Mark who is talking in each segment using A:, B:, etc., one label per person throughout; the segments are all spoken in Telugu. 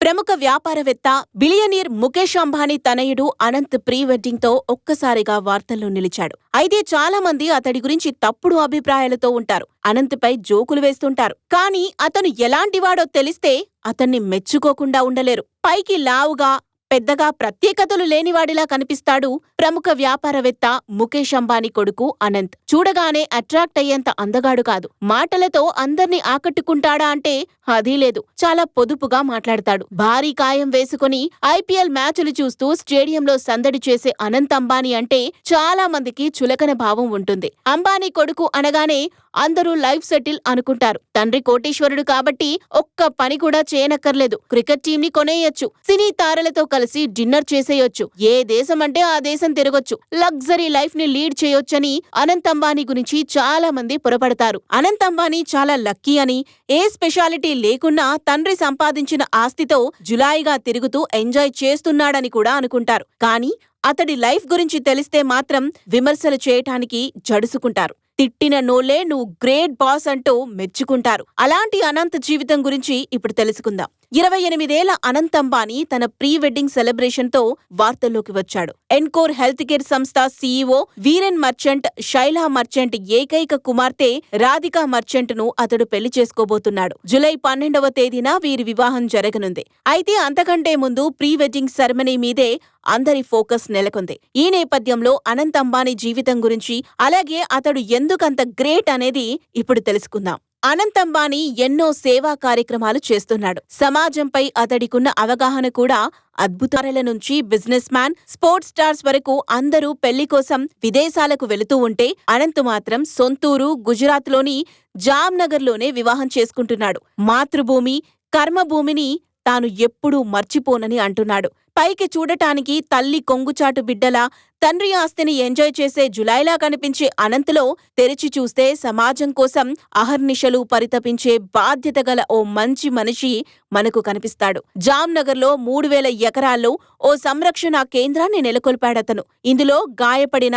A: ప్రముఖ వ్యాపారవేత్త బిలియనీర్ ముఖేష్ అంబానీ తనయుడు అనంత్ ప్రీ వెడ్డింగ్తో ఒక్కసారిగా వార్తల్లో నిలిచాడు. అయితే చాలా మంది అతడి గురించి తప్పుడు అభిప్రాయాలతో ఉంటారు. అనంత్పై జోకులు వేస్తుంటారు. కానీ అతను ఎలాంటివాడో తెలిస్తే అతన్ని మెచ్చుకోకుండా ఉండలేరు. పైకి లావుగా పెద్దగా ప్రత్యేకతలు లేనివాడిలా కనిపిస్తాడు ప్రముఖ వ్యాపారవేత్త ముఖేష్ అంబానీ కొడుకు అనంత్. చూడగానే అట్రాక్ట్ అయ్యేంత అందగాడు కాదు. మాటలతో అందర్నీ ఆకట్టుకుంటాడా అంటే అదీ లేదు. చాలా పొదుపుగా మాట్లాడతాడు. భారీ కాయం వేసుకుని ఐపీఎల్ మ్యాచ్లు చూస్తూ స్టేడియంలో సందడి చేసే అనంత్ అంబానీ అంటే చాలా మందికి చులకన భావం ఉంటుంది. అంబానీ కొడుకు అనగానే అందరూ లైఫ్ సెటిల్ అనుకుంటారు. తండ్రి కోటీశ్వరుడు కాబట్టి ఒక్క పని కూడా చేయనక్కర్లేదు. క్రికెట్ టీం ని కొనేయొచ్చు. సినీ తారలతో కలిసి డిన్నర్ చేసేయొచ్చు. ఏ దేశం అంటే ఆ దేశం తిరగొచ్చు. లగ్జరీ లైఫ్ని లీడ్ చేయొచ్చని అనంత్ అంబానీ గురించి చాలా మంది పొరపడతారు. అనంత్ అంబానీ చాలా లక్కీ అని ఏ స్పెషాలిటీ లేకున్నా తండ్రి సంపాదించిన ఆస్తితో జులాయిగా తిరుగుతూ ఎంజాయ్ చేస్తున్నాడని కూడా అనుకుంటారు. కానీ అతడి లైఫ్ గురించి తెలిస్తే మాత్రం విమర్శలు చేయటానికి జడుసుకుంటారు. తిట్టిన నోలే నువ్వు గ్రేట్ బాస్ అంటూ మెచ్చుకుంటారు. అలాంటి అనంత్ జీవితం గురించి ఇప్పుడు తెలుసుకుందాం. ఇరవై ఎనిమిదేళ్ళ అనంత్ అంబానీ తన ప్రీ వెడ్డింగ్ సెలబ్రేషన్తో వార్తల్లోకి వచ్చాడు. ఎన్కోర్ హెల్త్ కేర్ సంస్థ సీఈఓ వీరెన్ మర్చెంట్ శైలా మర్చెంట్ ఏకైక కుమార్తె రాధికా మర్చెంట్ను అతడు పెళ్ళి చేసుకోబోతున్నాడు. జులై పన్నెండవ తేదీన వీరి వివాహం జరగనుంది. అయితే అంతకంటే ముందు ప్రీ వెడ్డింగ్ సెరమనీ మీదే అందరి ఫోకస్ నెలకొంది. ఈ నేపథ్యంలో అనంత్ అంబానీ జీవితం గురించి అలాగే అతడు ఎందుకంత గ్రేట్ అనేది ఇప్పుడు తెలుసుకుందాం. అనంత్ అంబానీ ఎన్నో సేవా కార్యక్రమాలు చేస్తున్నాడు. సమాజంపై అతడికున్న అవగాహన కూడా అద్భుతాల నుంచి బిజినెస్ మ్యాన్ స్పోర్ట్స్ స్టార్స్ వరకు అందరూ పెళ్ళి కోసం విదేశాలకు వెళుతూ ఉంటే అనంత్ మాత్రం సొంతూరు గుజరాత్లోని జామ్నగర్లోనే వివాహం చేసుకుంటున్నాడు. మాతృభూమి కర్మభూమిని తాను ఎప్పుడూ మర్చిపోనని అంటున్నాడు. పైకి చూడటానికి తల్లి కొంగుచాటు బిడ్డలా తండ్రి ఆస్తిని ఎంజాయ్ చేసే జులైలా కనిపించే అనంతలో తెరిచి చూస్తే సమాజం కోసం అహర్నిశలు పరితపించే బాధ్యత గల ఓ మంచి మనిషి మనకు కనిపిస్తాడు. జామ్నగర్లో మూడు వేల ఎకరాల్లో ఓ సంరక్షణ కేంద్రాన్ని నెలకొల్పాడతను. ఇందులో గాయపడిన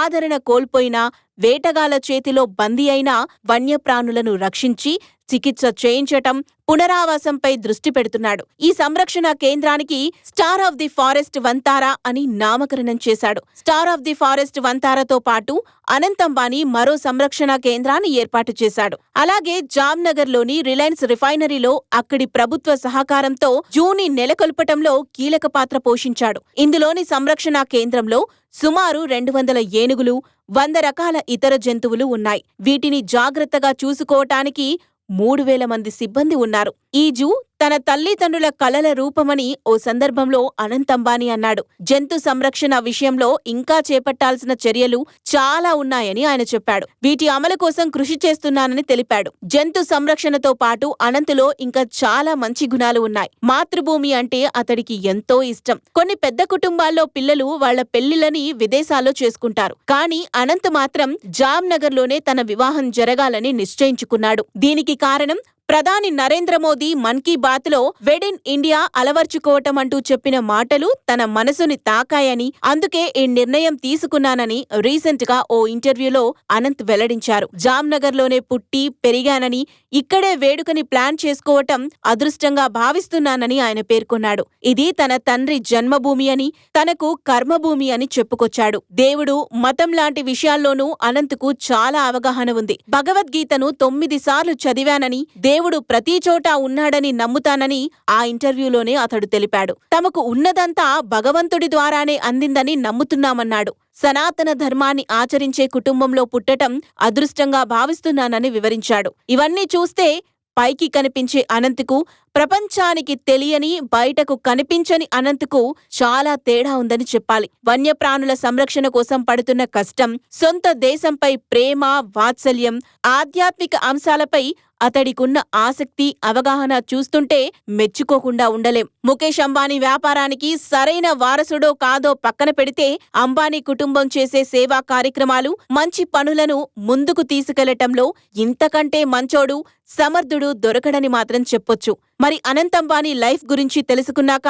A: ఆదరణ కోల్పోయిన వేటగాల చేతిలో బందీ అయిన వన్యప్రాణులను రక్షించి చికిత్స చేయించటం పునరావాసంపై దృష్టి పెడుతున్నాడు. ఈ సంరక్షణ కేంద్రానికి star of the forest Vantara అని నామకరణం చేశాడు. స్టార్ ఆఫ్ ది ఫారెస్ట్ వంతారతో పాటు అనంత్ అంబానీ మరో సంరక్షణ కేంద్రాన్ని ఏర్పాటు చేశాడు. అలాగే జామ్నగర్లోని రిలయన్స్ రిఫైనరీలో అక్కడి ప్రభుత్వ సహకారంతో జూని నెలకొల్పటంలో కీలక పాత్ర పోషించాడు. ఇందులోని సంరక్షణ కేంద్రంలో సుమారు రెండు వందల ఏనుగులు వంద రకాల ఇతర జంతువులు ఉన్నాయి. వీటిని జాగ్రత్తగా చూసుకోవటానికి మూడు వేల మంది సిబ్బంది ఉన్నారు. ఈజు తన తల్లిదండ్రుల కలల రూపమని ఓ సందర్భంలో అనంత్ అంబానీ అన్నాడు. జంతు సంరక్షణ విషయంలో ఇంకా చేపట్టాల్సిన చర్యలు చాలా ఉన్నాయని ఆయన చెప్పాడు. వీటి అమలు కోసం కృషి చేస్తున్నానని తెలిపాడు. జంతు సంరక్షణతో పాటు అనంతులో ఇంకా చాలా మంచి గుణాలు ఉన్నాయి. మాతృభూమి అంటే అతడికి ఎంతో ఇష్టం. కొన్ని పెద్ద కుటుంబాల్లో పిల్లలు వాళ్ళ పెళ్ళిలని విదేశాల్లో చేసుకుంటారు. కానీ అనంత్ మాత్రం జామ్నగర్లోనే తన వివాహం జరగాలని నిశ్చయించుకున్నాడు. దీనికి కారణం ప్రధాని నరేంద్ర మోదీ మన్ కీ బాత్లో వెడ్ ఇన్ ఇండియా అలవర్చుకోవటం అంటూ చెప్పిన మాటలు తన మనసుని తాకాయని అందుకే ఈ నిర్ణయం తీసుకున్నానని రీసెంట్గా ఓ ఇంటర్వ్యూలో అనంత్ వెల్లడించారు. జామ్నగర్లోనే పుట్టి పెరిగానని ఇక్కడే వేడుకని ప్లాన్ చేసుకోవటం అదృష్టంగా భావిస్తున్నానని ఆయన పేర్కొన్నాడు. ఇది తన తండ్రి జన్మభూమి అని తనకు కర్మభూమి అని చెప్పుకొచ్చాడు. దేవుడు మతం లాంటి విషయాల్లోనూ అనంత్కు చాలా అవగాహన ఉంది. భగవద్గీతను తొమ్మిది సార్లు చదివానని దేవుడు ప్రతి చోటా ఉన్నాడని నమ్ముతానని ఆ ఇంటర్వ్యూలోనే అతడు తెలిపాడు. తమకు ఉన్నదంతా భగవంతుడి ద్వారానే అందిందని నమ్ముతున్నామన్నాడు. సనాతన ధర్మాన్ని ఆచరించే కుటుంబంలో పుట్టటం అదృష్టంగా భావిస్తున్నానని వివరించాడు. ఇవన్నీ చూస్తే పైకి కనిపించే అనంత్కు ప్రపంచానికి తెలియని బయటకు కనిపించని అనంత్కు చాలా తేడా ఉందని చెప్పాలి. వన్యప్రాణుల సంరక్షణ కోసం పడుతున్న కష్టం సొంత దేశంపై ప్రేమ వాత్సల్యం ఆధ్యాత్మిక అంశాలపై అతడికున్న ఆసక్తి అవగాహన చూస్తుంటే మెచ్చుకోకుండా ఉండలేం. ముఖేష్ అంబానీ వ్యాపారానికి సరైన వారసుడో కాదో పక్కన పెడితే అంబానీ కుటుంబం చేసే సేవా కార్యక్రమాలు మంచి పనులను ముందుకు తీసుకెళ్ళటంలో ఇంతకంటే మంచోడు సమర్థుడు దొరకడని మాత్రం చెప్పొచ్చు. మరి అనంత్ అంబానీ లైఫ్ గురించి తెలుసుకున్నాక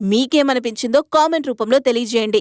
A: మీకేమనిపించిందో కామెంట్ రూపంలో తెలియజేయండి.